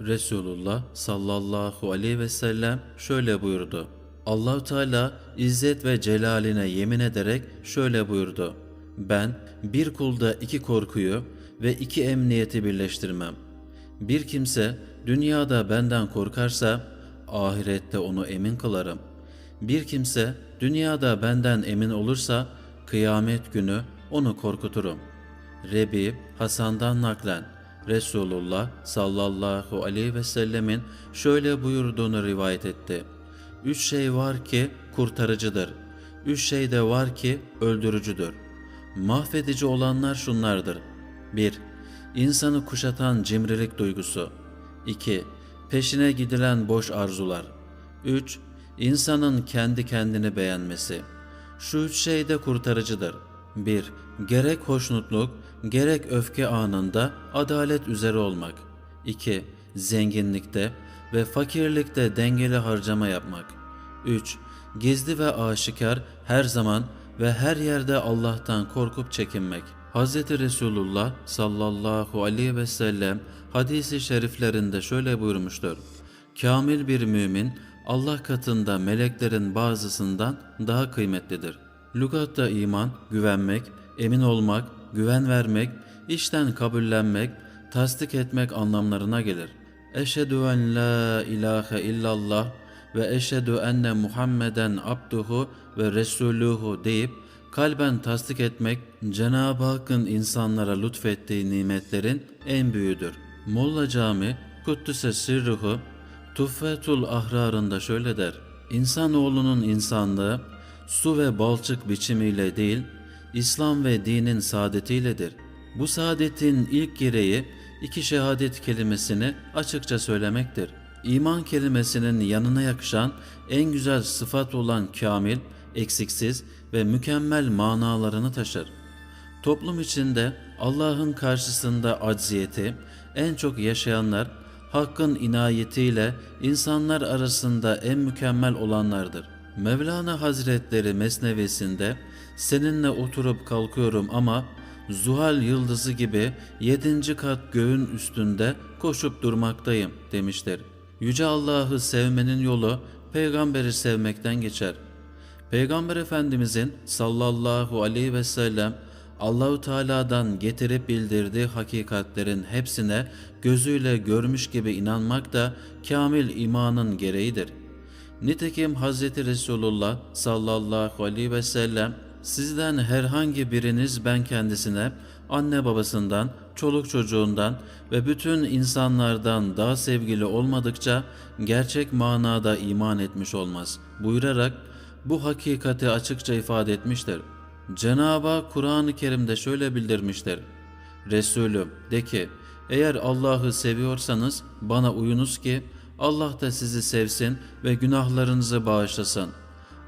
Resulullah sallallahu aleyhi ve sellem şöyle buyurdu. Allahu Teala izzet ve celaline yemin ederek şöyle buyurdu. Ben bir kulda iki korkuyu ve iki emniyeti birleştirmem. Bir kimse dünyada benden korkarsa ahirette onu emin kılarım. Bir kimse dünyada benden emin olursa kıyamet günü onu korkuturum. Rebi Hasan'dan naklen Resulullah sallallahu aleyhi ve sellemin şöyle buyurduğunu rivayet etti. Üç şey var ki kurtarıcıdır. Üç şey de var ki öldürücüdür. Mahvedici olanlar şunlardır. 1. İnsanı kuşatan cimrilik duygusu. 2. Peşine gidilen boş arzular. 3. İnsanın kendi kendini beğenmesi. Şu üç şey de kurtarıcıdır. 1. Gerek hoşnutluk, gerek öfke anında adalet üzere olmak. 2. Zenginlikte ve fakirlikte dengeli harcama yapmak. 3. Gizli ve aşikar her zaman ve her yerde Allah'tan korkup çekinmek. Hz. Resulullah sallallahu aleyhi ve sellem hadisi şeriflerinde şöyle buyurmuştur. Kamil bir mümin Allah katında meleklerin bazısından daha kıymetlidir. Lugatta iman, güvenmek, emin olmak, güven vermek, işten kabullenmek, tasdik etmek anlamlarına gelir. Eşhedü en la ilahe illallah ve eşhedü enne Muhammeden abduhu ve resuluhu deyip kalben tasdik etmek Cenab-ı Hakk'ın insanlara lütfettiği nimetlerin en büyüğüdür. Molla Cami Kuddüse Sirruhu Tuffetul Ahrar'ında şöyle der. İnsanoğlunun insanlığı su ve balçık biçimiyle değil, İslam ve dinin saadetiyledir. Bu saadetin ilk gereği iki şehadet kelimesini açıkça söylemektir. İman kelimesinin yanına yakışan en güzel sıfat olan kamil, eksiksiz ve mükemmel manalarını taşır. Toplum içinde Allah'ın karşısında acziyeti en çok yaşayanlar Hakk'ın inayetiyle insanlar arasında en mükemmel olanlardır. Mevlana Hazretleri Mesnevisinde seninle oturup kalkıyorum ama Zuhal yıldızı gibi yedinci kat göğün üstünde koşup durmaktayım demiştir. Yüce Allah'ı sevmenin yolu peygamberi sevmekten geçer. Peygamber Efendimizin sallallahu aleyhi ve sellem Allahu Teala'dan getirip bildirdiği hakikatlerin hepsine gözüyle görmüş gibi inanmak da kamil imanın gereğidir. Nitekim Hz. Resulullah sallallahu aleyhi ve sellem sizden herhangi biriniz ben kendisine anne babasından, çoluk çocuğundan ve bütün insanlardan daha sevgili olmadıkça gerçek manada iman etmiş olmaz buyurarak bu hakikati açıkça ifade etmiştir. Cenab-ı Kur'an-ı Kerim'de şöyle bildirmiştir. Resulüm de ki eğer Allah'ı seviyorsanız bana uyunuz ki Allah da sizi sevsin ve günahlarınızı bağışlasın.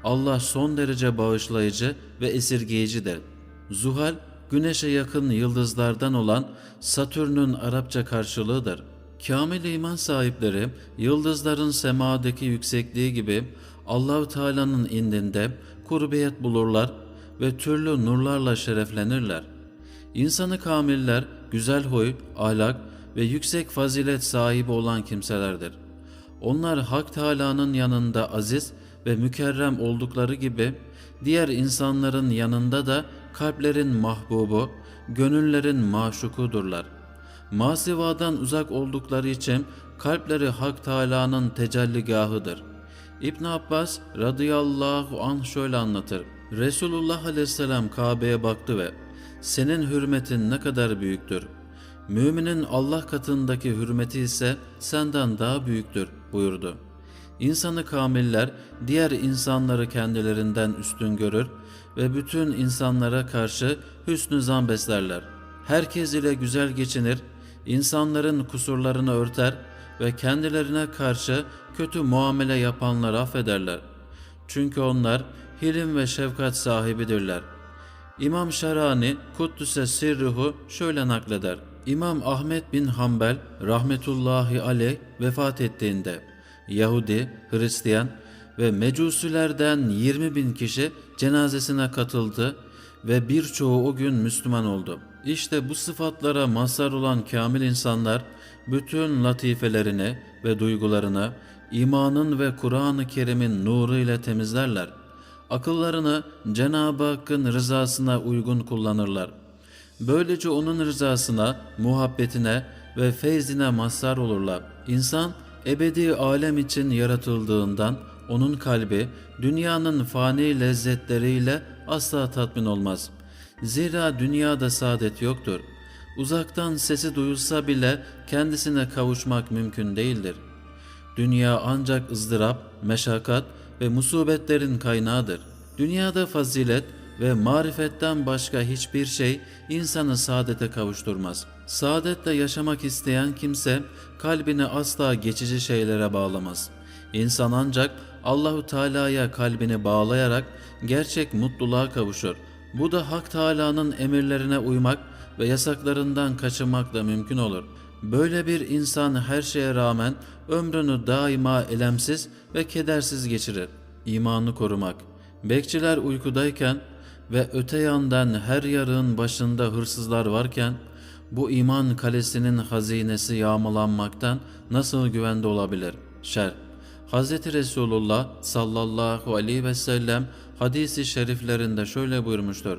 Allah son derece bağışlayıcı ve esirgeyicidir. Zuhal, güneşe yakın yıldızlardan olan Satürn'ün Arapça karşılığıdır. Kamil iman sahipleri yıldızların semadaki yüksekliği gibi Allahu Teala'nın indinde kurbiyet bulurlar ve türlü nurlarla şereflenirler. İnsanı kamiller, güzel huy, ahlak ve yüksek fazilet sahibi olan kimselerdir. Onlar Hak Teala'nın yanında aziz ve mükerrem oldukları gibi diğer insanların yanında da kalplerin mahbubu, gönüllerin maşukudurlar. Masivadan uzak oldukları için kalpleri Hak Teala'nın tecelligahıdır. İbn Abbas radıyallahu anh şöyle anlatır. Resulullah aleyhisselam Kabe'ye baktı ve senin hürmetin ne kadar büyüktür. Müminin Allah katındaki hürmeti ise senden daha büyüktür buyurdu. İnsanı kamiller diğer insanları kendilerinden üstün görür ve bütün insanlara karşı hüsnü zan beslerler. Herkes ile güzel geçinir, insanların kusurlarını örter ve kendilerine karşı kötü muamele yapanları affederler. Çünkü onlar hilim ve şefkat sahibidirler. İmam Şarani Kuddüse Sirruhu şöyle nakleder. İmam Ahmet bin Hanbel rahmetullahi aleyh vefat ettiğinde Yahudi, Hristiyan ve Mecusilerden 20 bin kişi cenazesine katıldı ve birçoğu o gün Müslüman oldu. İşte bu sıfatlara mazhar olan kamil insanlar bütün latifelerini ve duygularını imanın ve Kur'an-ı Kerim'in nuru ile temizlerler. Akıllarını Cenab-ı Hakk'ın rızasına uygun kullanırlar. Böylece onun rızasına, muhabbetine ve feyzine mazhar olurlar. İnsan ebedi alem için yaratıldığından onun kalbi dünyanın fani lezzetleriyle asla tatmin olmaz. Zira dünyada saadet yoktur. Uzaktan sesi duyulsa bile kendisine kavuşmak mümkün değildir. Dünya ancak ızdırap, meşakkat ve musibetlerin kaynağıdır. Dünyada fazilet ve marifetten başka hiçbir şey insanı saadete kavuşturmaz. Saadetle yaşamak isteyen kimse kalbini asla geçici şeylere bağlamaz. İnsan ancak Allahu Teala'ya kalbini bağlayarak gerçek mutluluğa kavuşur. Bu da Hak Teala'nın emirlerine uymak ve yasaklarından kaçınmakla mümkün olur. Böyle bir insan her şeye rağmen ömrünü daima elemsiz ve kedersiz geçirir. İmanı korumak. Bekçiler uykudayken ve öte yandan her yarığın başında hırsızlar varken bu iman kalesinin hazinesi yağmalanmaktan nasıl güvende olabilir? Şer. Hz. Resulullah sallallahu aleyhi ve sellem hadisi şeriflerinde şöyle buyurmuştur.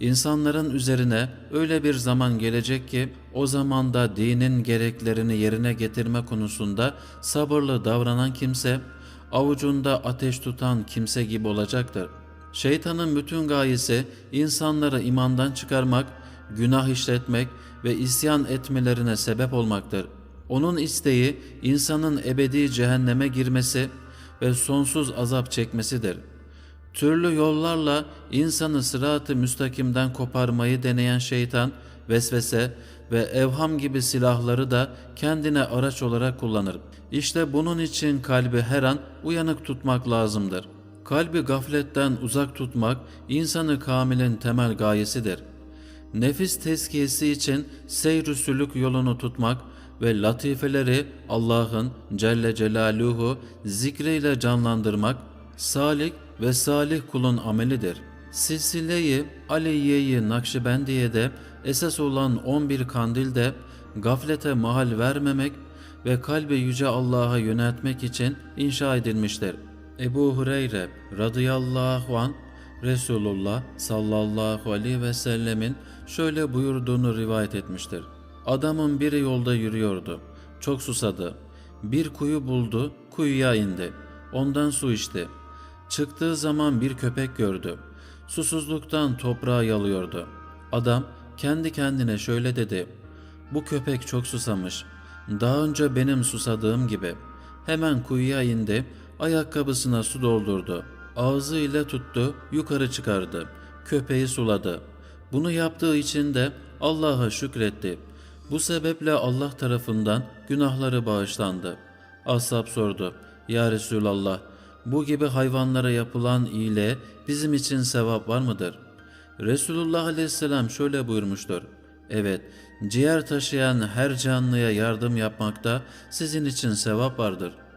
İnsanların üzerine öyle bir zaman gelecek ki o zamanda dinin gereklerini yerine getirme konusunda sabırlı davranan kimse avucunda ateş tutan kimse gibi olacaktır. Şeytanın bütün gayesi insanları imandan çıkarmak, günah işletmek ve isyan etmelerine sebep olmaktır. Onun isteği insanın ebedi cehenneme girmesi ve sonsuz azap çekmesidir. Türlü yollarla insanı sırat-ı müstakimden koparmayı deneyen şeytan, vesvese ve evham gibi silahları da kendine araç olarak kullanır. İşte bunun için kalbi her an uyanık tutmak lazımdır. Kalbi gafletten uzak tutmak insanı kamilin temel gayesidir. Nefis tezkiyesi için seyr sülük yolunu tutmak ve latifeleri Allah'ın Celle Celaluhu zikriyle canlandırmak salik ve salih kulun amelidir. Silsile-i Aliye-i Nakşibendiye'de esas olan 11 kandilde gaflete mahal vermemek ve kalbi yüce Allah'a yöneltmek için inşa edilmiştir. Ebu Hureyre radıyallahu an Resulullah sallallahu aleyhi ve sellemin şöyle buyurduğunu rivayet etmiştir. Adamın biri yolda yürüyordu. Çok susadı. Bir kuyu buldu, kuyuya indi. Ondan su içti. Çıktığı zaman bir köpek gördü. Susuzluktan toprağa yalıyordu. Adam kendi kendine şöyle dedi. Bu köpek çok susamış. Daha önce benim susadığım gibi. Hemen kuyuya indi, ayakkabısına su doldurdu. Ağzıyla tuttu, yukarı çıkardı. Köpeği suladı. Bunu yaptığı için de Allah'a şükretti. Bu sebeple Allah tarafından günahları bağışlandı. Ashab sordu. Ya Resulallah, bu gibi hayvanlara yapılan iyiliğe bizim için sevap var mıdır? Resulullah aleyhisselam şöyle buyurmuştur. Evet, ciğer taşıyan her canlıya yardım yapmakta sizin için sevap vardır.''